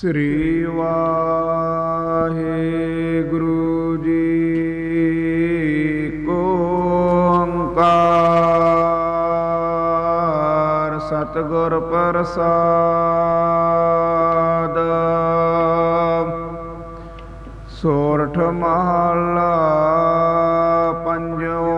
ਸ੍ਰੀ ਵਾਹਿਗੁਰੂ ਜੀ ਕੋ ਓੰਕਾਰ ਸਤਿਗੁਰ ਪ੍ਰਸਾਦ। ਸੋਰਠ ਮਹਲਾ ਪੰਜਵਾ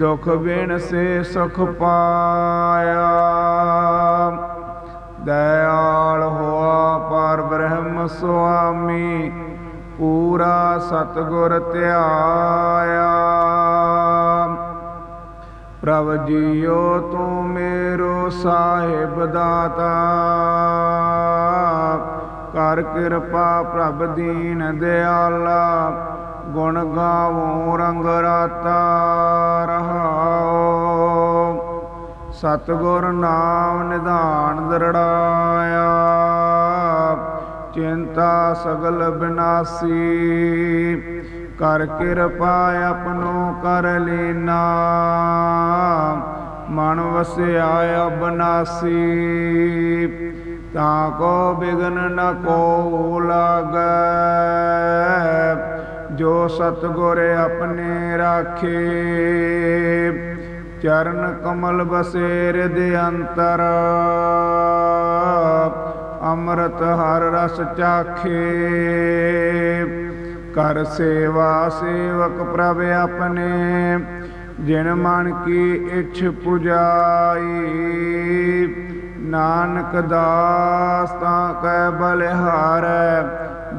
ਦੁਖ ਬਿਨ ਸੇ ਸੁਖ ਪਾਇਆ। ਦਇਆਲ ਹੋਆ ਪਰ ਬ੍ਰਹਮ ਸੁਆਮੀ, ਪੂਰਾ ਸਤਗੁਰ ਧਿਆਇਆ। ਪ੍ਰਭ ਜੀਓ ਤੂੰ ਮੇਰੋ ਸਾਹਿਬ ਦਾਤਾ। ਕਰ ਕਿਰਪਾ ਪ੍ਰਭ ਦੀਨ ਦਿਆਲਾ। ਗੁਣ ਗਾਵੋ ਰੰਗ ਰਾਤਾ ਰਹਾਓ। ਸਤਗੁਰ ਨਾਮ ਨਿਧਾਨ ਦਰੜਾਇਆ। ਚਿੰਤਾ ਸਗਲ ਬਿਨਾਸੀ। ਕਰ ਕਿਰਪਾ ਆਪਣੋ ਕਰ ਲੀਨਾ। ਮਨ ਵਸਿਆ ਅਬਨਾਸੀ। ਤਾਂ ਕੋ ਬਿਗਨ ਨ ਕੋ ਲਾਗੈ। ਜੋ ਸਤਗੁਰ ਆਪਣੇ ਰਾਖੇ, ਚਰਨ ਕਮਲ ਬਸੇ ਰਿਦ ਅੰਤਰ, ਅੰਮ੍ਰਿਤ ਹਰ ਰਸ ਚਾਖੇ। ਕਰ ਸੇਵਾ ਸੇਵਕ ਪ੍ਰਭ ਆਪਣੇ, ਜਿਨ ਮਨ ਕੀ ਇਛ ਪੁਜਾਈ। ਨਾਨਕ ਦਾਸ ਤਾਂ ਕੈ ਬਲਿਹਾਰੈ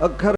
અખર